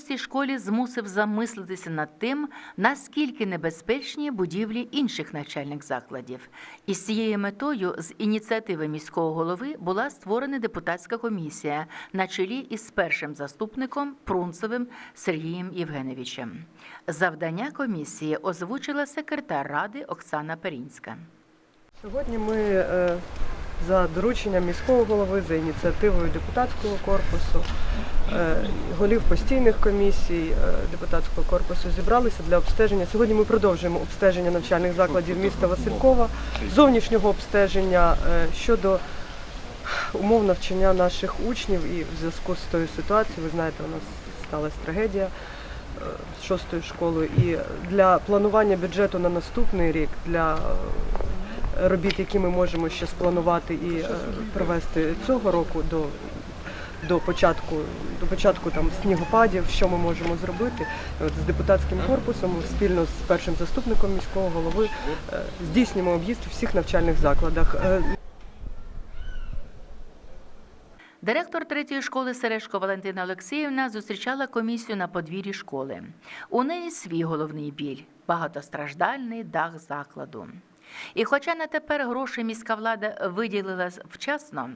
цій школі змусив замислитися над тим, наскільки небезпечні будівлі інших навчальних закладів. І з цією метою з ініціативи міського голови була створена депутатська комісія на чолі із першим заступником Прунцевим Сергієм Євгеновичем. Завдання комісії озвучила секретар ради Оксана Перінська. Сьогодні ми е, за дорученням міського голови, за ініціативою депутатського корпусу, е, голів постійних комісій е, депутатського корпусу зібралися для обстеження. Сьогодні ми продовжуємо обстеження навчальних закладів міста Василькова, зовнішнього обстеження е, щодо умов навчання наших учнів і в зв'язку з тою ситуацією, ви знаєте, у нас сталася трагедія шостою школою. І для планування бюджету на наступний рік, для робіт, які ми можемо ще спланувати і е, провести цього року до, до початку, до початку там снігопадів, що ми можемо зробити. От з депутатським корпусом спільно з першим заступником міського голови е, здійснюємо об'їзд у всіх навчальних закладах. Е, Директор третьої школи Сережко Валентина Олексіївна зустрічала комісію на подвір'ї школи. У неї свій головний біль багатостраждальний дах закладу. І хоча на тепер гроші міська влада виділила вчасно,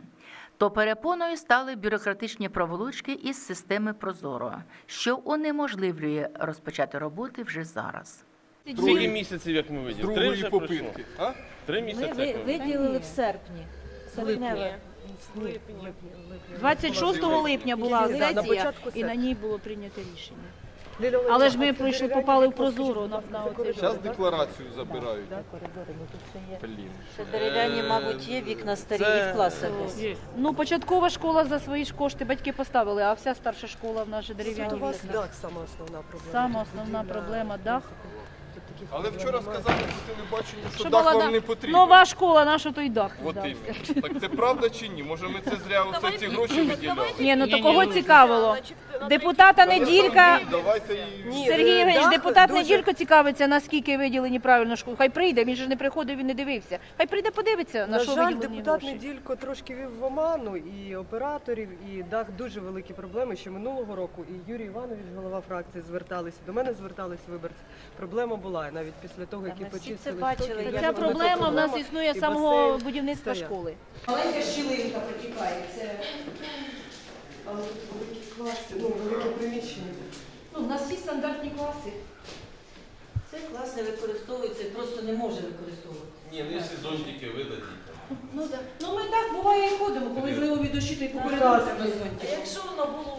то перепоною стали бюрократичні проволочки із системи Прозоро, що унеможливлює розпочати роботи вже зараз. Скільки місяців, як ми З виділи? Три вже попитки. А? Три місяці. ми виділи. виділили в серпні. Серпневе. 26 липня була Ні, сесія, і на ній було прийнято рішення. Але ж ми пройшли, попали в прозору на, на оцей Зараз декларацію забирають. Ну. Блін. Ще дерев'яні, мабуть, є вікна старі і в класах десь. Ну, початкова школа за свої ж кошти батьки поставили, а вся старша школа в нас же Тут дерев'яні вас вікна. дах сама основна проблема. Сама основна проблема дах. Тут таких Але проблем вчора немає. сказали по телебаченню, що Щоб дах була вам да- не потрібен. Нова школа, наша той дах. От да. іменно. Так це правда чи ні? Може ми це зря оце ці гроші виділяли? Ні, ну то кого цікавило? Депутата Неділька, Давайте і... Ні, Сергій е, Євгенович, депутат дуже- Неділько цікавиться, наскільки виділені правильно школу. Хай прийде, він же не приходив, він не дивився. Хай прийде, подивиться, на, На що жаль, виділені депутат гроші. Неділько трошки вів в оману і операторів, і дах дуже великі проблеми. Ще минулого року і Юрій Іванович, голова фракції, зверталися. До мене звертались виборці. Проблема була і навіть після того, як і ми всі почистили бачили, стоки, Ця проблема в нас проблема, існує і з самого басейн будівництва школи. Маленька щілинка протікає. Це Але тут великі класи, ну велике приміщення. ну, у нас є стандартні класи. Це клас не використовується, просто не може використовувати. Ні, ну якщо зонтики видадіть. Ну, так. ну ми так буває і ходимо, коли зливові дощі, то й по Так. коридору треба. Якщо воно було